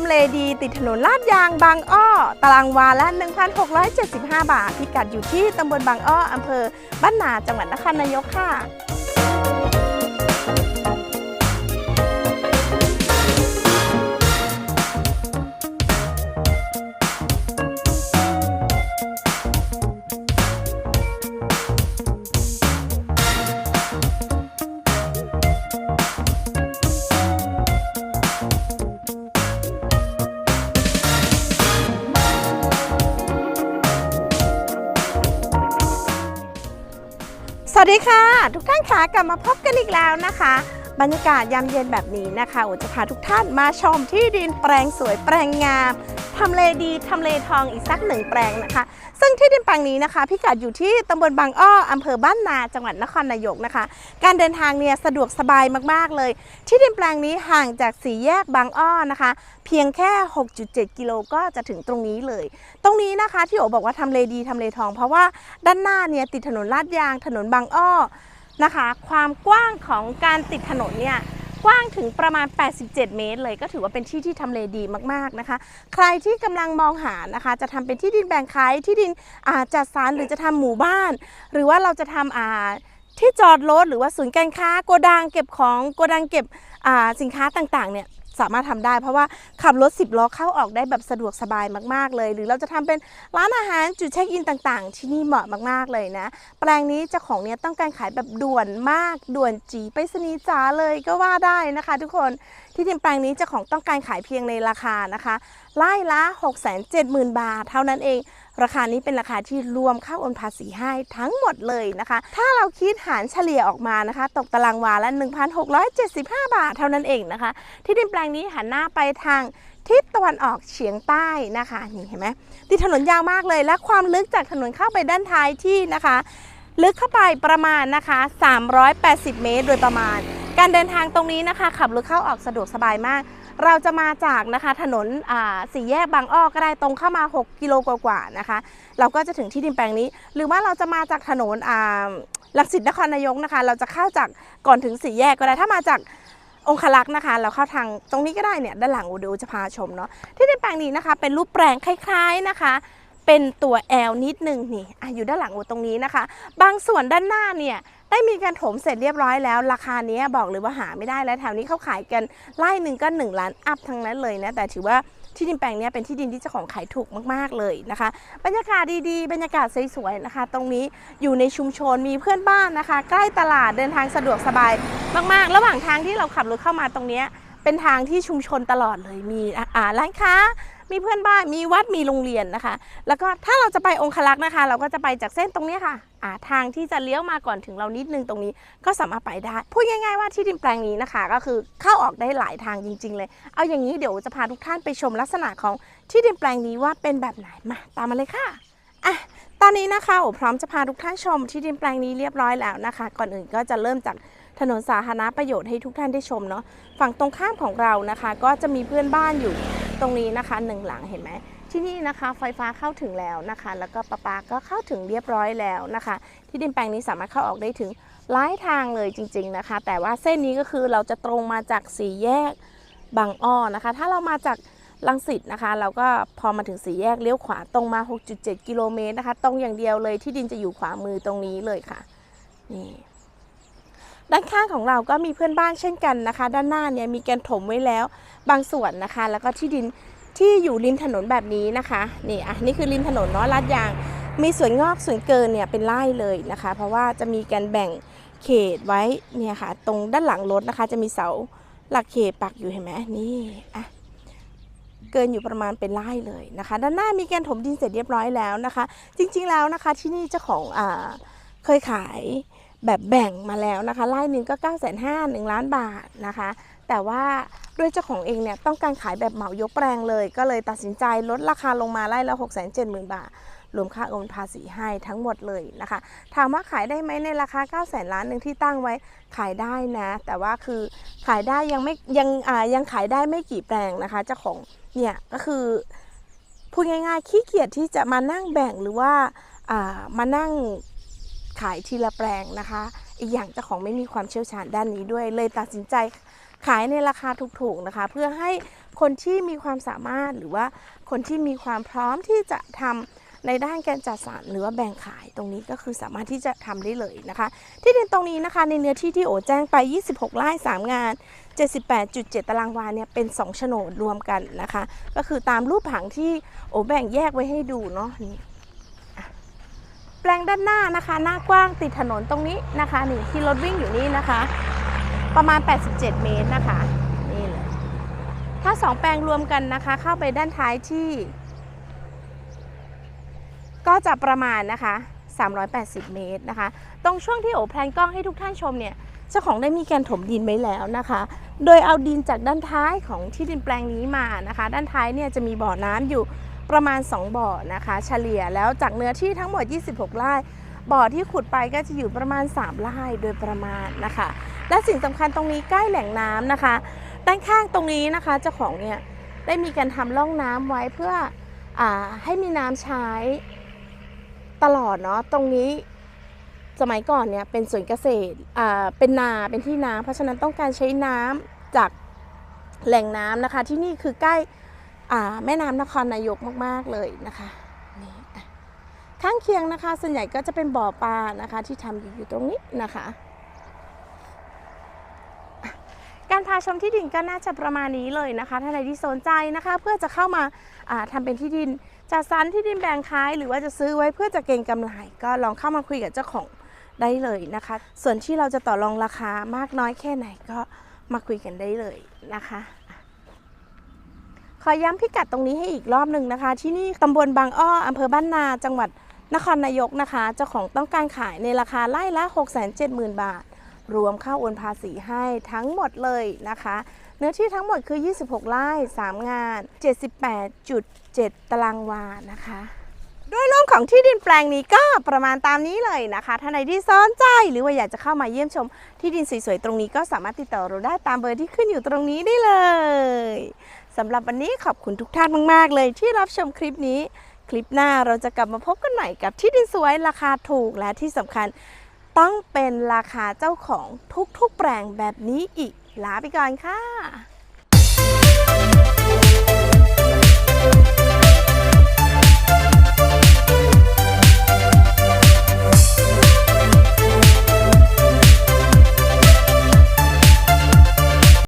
ำเลดีติดถนนลาดยางบางอ้อ ตารางวาละ 1,675 บาท พิกัดอยู่ที่ตำบลบางอ้ออำเภอบ้านนาจังหวัดนครนายกค่ะ สวัสดีค่ะ ทุกท่านคะกลับมาพบกันอีกแล้วนะคะ บรรยากาศยามเย็นแบบนี้นะคะโอจะพาทุกท่านมาชมที่ดินแปลงสวยแปลงงามทำเลดีทำเลทองอีกสักหนึ่งแปลงนะคะ ซึ่งที่ดินแปลงนี้นะคะพิกัดอยู่ที่ตำบลบางอ้ออำเภอบ้านนาจังหวัดนครนายกนะคะ การเดินทางเนี่ยสะดวกสบายมากๆเลย ที่ดินแปลงนี้ห่างจากสี่แยกบางอ้อนะคะ เพียงแค่ 6.7 กิโลก็จะถึงตรงนี้เลย ตรงนี้นะคะที่โอบอกว่าทำเลดีทำเลทอง เพราะว่าด้านหน้าเนี่ยติดถนนลาดยางถนนบางอ้อ นะคะ ความกว้างของการติดถนนเนี่ยกว้างถึงประมาณ 87 เมตรเลยก็ถือว่าเป็นที่ที่ทำเลดีมากๆนะคะ ใครที่กำลังมองหานะคะ จะทำเป็นที่ดินแบ่งขายที่ดินอาจัดสรรหรือจะทำหมู่บ้าน หรือว่าเราจะทำอาที่จอดรถหรือว่าศูนย์การค้าโกดังเก็บของโกดังเก็บสินค้าต่างๆเนี่ย สามารถทำได้ เพราะว่าขับรถ 10 ล้อเข้าออกได้แบบสะดวกสบายมากๆเลย หรือเราจะทำเป็นร้านอาหารจุดเช็คอินต่างๆ ที่นี่เหมาะมากๆเลยนะ แปลงนี้เจ้าของเนี่ยต้องการขายแบบด่วนมากด่วนจีไปสนีจ๋าเลยก็ว่าได้นะคะ ทุกคนที่ดินแปลงนี้เจ้าของต้องการขายเพียงในราคานะคะไล่ละ 670,000 บาท เท่านั้นเอง ราคานี้เป็นราคาที่รวมค่าโอนภาษีให้ทั้งหมดเลยนะคะ ถ้าเราคิดหารเฉลี่ยออกมานะคะ ตกตารางวาละ 1,675 บาทเท่านั้นเองนะคะ ที่ดินแปลงนี้หันหน้าไปทางทิศตะวันออกเฉียงใต้นะคะนี่เห็นไหมติดถนนยาวมากเลยและความลึกจากถนนเข้าไปด้านท้ายที่นะคะ ลึกเข้าไปประมาณนะคะ 380 เมตร โดยประมาณ การเดินทางตรงนี้นะคะ ขับรถเข้าออกสะดวกสบายมาก เราจะมาจากนะคะถนนอ่าสี่แยกบางอ้อก็ได้ตรงเข้ามา 6 กิโลกว่าๆนะคะ เราก็จะถึงที่ดินแปลงนี้ หรือว่าเราจะมาจากถนนอ่าลักษิตนครนายกนะคะ เราจะเข้าจากก่อนถึงสี่แยกก็ได้ถ้ามาจากองคลักษ์นะคะ เราเข้าทางตรงนี้ก็ได้เนี่ยด้านหลังอูดูจะพาชมเนาะที่ดินแปลงนี้นะคะ เป็นรูปแปลงคล้าย ๆนะคะ เป็นตัว L นิดนึงนี่ออยู่ด้านหลังอูตรงนี้นะคะ บางส่วนด้านหน้าเนี่ยได้มีการถมเสร็จเรียบร้อยแล้ว ราคานี้บอกเลยว่าหาไม่ได้แล้วแถวนี้เขาขายกันไล่หนึ่งก็ 1 ล้านอัพทั้งนั้นเลยนะแต่ถือว่าที่ดินแปลงนี้เป็นที่ดินที่เจ้าของขายถูกมากๆเลยนะคะ บรรยากาศดีๆ บรรยากาศสวยๆนะคะ ตรงนี้อยู่ในชุมชนมีเพื่อนบ้านนะคะ ใกล้ตลาดเดินทางสะดวกสบายมากๆ ระหว่างทางที่เราขับรถเข้ามาตรงนี้ เป็นทางที่ชุมชนตลอดเลยมีอ่าร้านค้า มีเพื่อนบ้านมีวัดมีโรงเรียนนะคะ แล้วก็ถ้าเราจะไปองคลักษ์นะคะ เราก็จะไปจากเส้นตรงนี้ค่ะอ่าทางที่จะเลี้ยวมาก่อนถึงเรานิดนึงตรงนี้ก็สามารถไปได้พูดง่ายๆว่าที่ดินแปลงนี้นะคะ ก็คือเข้าออกได้หลายทางจริง ๆ เลย เอาอย่างนี้เดี๋ยวจะพาทุกท่านไปชมลักษณะของที่ดินแปลงนี้ว่าเป็นแบบไหนมาตามมาเลยค่ะอะตอนนี้นะคะโอพร้อมจะพาทุกท่านชมที่ดินแปลงนี้เรียบร้อยแล้วนะคะ ก่อนอื่นก็จะเริ่มจาก ถนนสาธารณประโยชน์ให้ทุกท่านได้ชมเนาะฝั่งตรงข้ามของเรานะคะ ก็จะมีเพื่อนบ้านอยู่ตรงนี้นะคะหนึ่งหลังเห็นไหมที่นี่นะคะไฟฟ้าเข้าถึงแล้วนะคะ แล้วก็ประปาก็เข้าถึงเรียบร้อยแล้วนะคะ ที่ดินแปลงนี้สามารถเข้าออกได้ถึงหลายทางเลยจริง ๆนะคะ แต่ว่าเส้นนี้ก็คือเราจะตรงมาจากสี่แยกบางอ้อนะคะ ถ้าเรามาจากลังสิตนะคะ เราก็พอมาถึงสี่แยกเลี้ยวขวาตรงมา 6.7 กิโลเมตรนะคะ ตรงอย่างเดียวเลยที่ดินจะอยู่ขวามือตรงนี้เลยค่ะนี่ ด้านข้างของเราก็มีเพื่อนบ้านเช่นกันนะคะ ด้านหน้าเนี่ยมีการถมไว้แล้วบางส่วนนะคะ แล้วก็ที่ดินที่อยู่ริมถนนแบบนี้นะคะนี่อะนี่คือริมถนนเนาะลาดยาง มีสวนงอกสวนเกินเนี่ยเป็นไร่เลยนะคะ เพราะว่าจะมีการแบ่งเขตไว้เนี่ยค่ะ ตรงด้านหลังรถนะคะ จะมีเสาหลักเขตปักอยู่เห็นไหมนี่อะเกินอยู่ประมาณเป็นไร่เลยนะคะ ด้านหน้ามีการถมดินเสร็จเรียบร้อยแล้วนะคะ จริงๆแล้วนะคะที่นี่เจ้าของอ่าเคยขาย แบบแบ่งมาแล้วนะคะไร่หนึ่งก็ 9 5 0 0 0 1ล้านบาทนะคะ แต่ว่าด้วยเจ้าของเองเนี่ยต้องการขายแบบเหมายกแปลงเลย ก็เลยตัดสินใจลดราคาลงมาไร่ละ 6 7 0 0 0 0 บาท รวมค่าโอนภาษีให้ทั้งหมดเลยนะคะ ถามว่าขายได้ไหมในราคา 9 0 0 0 0ล้านหนึ่งที่ตั้งไว้ขายได้นะ แต่ว่าคือขายได้ยังไม่ยังอ่ายังขายได้ไม่กี่แปลงนะคะเจ้าของเนี่ยก็คือพูดง่ายๆขี้เกียจที่จะมานั่งแบ่งหรือว่าอ่ามานั่ง ขายทีละแปลงนะคะ อีกอย่างเจ้าของไม่มีความเชี่ยวชาญด้านนี้ด้วย เลยตัดสินใจขายในราคาถูกๆนะคะ เพื่อให้คนที่มีความสามารถหรือว่าคนที่มีความพร้อมที่จะทำในด้านการจัดสรรหรือว่าแบ่งขายตรงนี้ก็คือสามารถที่จะทำได้เลยนะคะ ที่ดินตรงนี้นะคะในเนื้อที่ที่โอแจ้งไป 26 ไร่ 3 งาน 78.7 ตารางวาเนี่ยเป็น 2 โฉนดรวมกันนะคะ ก็คือตามรูปผังที่โอแบ่งแยกไว้ให้ดูเนาะนี่อะ แปลงด้านหน้านะคะ หน้ากว้างติดถนนตรงนี้นะคะนี่ที่รถวิ่งอยู่นี่นะคะ ประมาณ 87 เมตรนะคะนี่เลยถ้า 2 แปลงรวมกันนะคะ เข้าไปด้านท้ายที่ ก็จะประมาณนะคะ 380 เมตรนะคะ ตรงช่วงที่โอแพลนกล้องให้ทุกท่านชมเนี่ยเจ้าของได้มีการถมดินไว้แล้วนะคะ โดยเอาดินจากด้านท้ายของที่ดินแปลงนี้มานะคะ ด้านท้ายเนี่ยจะมีบ่อน้ำอยู่ ประมาณ 2 บ่อนะคะ เฉลี่ยแล้วจากเนื้อที่ทั้งหมด 26 ไร่ บ่อที่ขุดไปก็จะอยู่ประมาณ 3 ไร่โดยประมาณนะคะ และสิ่งสำคัญตรงนี้ใกล้แหล่งน้ำนะคะ ด้านข้างตรงนี้นะคะเจ้าของเนี่ยได้มีการทำร่องน้ำไว้เพื่ออให้มีน้ำใช้ตลอดเนาะตรงนี้สมัยก่อนเนี่ยเป็นสวนเกษตรเป็นนาเป็นที่นา เพราะฉะนั้นต้องการใช้น้ำจากแหล่งน้ำนะคะ ที่นี่คือใกล้ แม่น้ำนครนายกมากๆเลยนะคะนี่ข้างเคียงนะคะ ส่วนใหญ่ก็จะเป็นบ่อปลานะคะ ที่ทำอยู่อยู่ตรงนี้นะคะการพาชมที่ดินก็น่าจะประมาณนี้เลยนะคะ ถ้าใครที่สนใจนะคะ เพื่อจะเข้ามาาทำเป็นที่ดินจัดสรรที่ดินแบ่งขาย หรือว่าจะซื้อไว้เพื่อจะเก็งกำไรก็ลองเข้ามาคุยกับเจ้าของได้เลยนะคะ ส่วนที่เราจะต่อรองราคามากน้อยแค่ไหนก็มาคุยกันได้เลยนะคะ อย้ำพิกัดตรงนี้ให้อีกรอบหนึ่งนะคะ ที่นี่ตำบลบางอ้ออำเภอบ้านนาจังหวัดนครนายกนะคะ เจ้าของต้องการขายในราคาไร่ละ 670,000 บาท รวมค่าโอนภาษีให้ทั้งหมดเลยนะคะ เนื้อที่ทั้งหมดคือ 26 ไร่ 3 งาน 78.7 ตารางวานะคะโดยรวมของที่ดินแปลงนี้ก็ประมาณตามนี้เลยนะคะท่านใดที่สนใจหรือว่าอยากจะเข้ามาเยี่ยมชม ที่ดินสวยๆตรงนี้ก็สามารถติดต่อเราได้ตามเบอร์ที่ขึ้นอยู่ตรงนี้ได้เลย สำหรับวันนี้ขอบคุณทุกท่านมาก ๆ เลยที่รับชมคลิปนี้ คลิปหน้าเราจะกลับมาพบกันใหม่กับที่ดินสวยราคาถูกและที่สำคัญต้องเป็นราคาเจ้าของทุกๆแปลงแบบนี้อีกลาไปก่อนค่ะ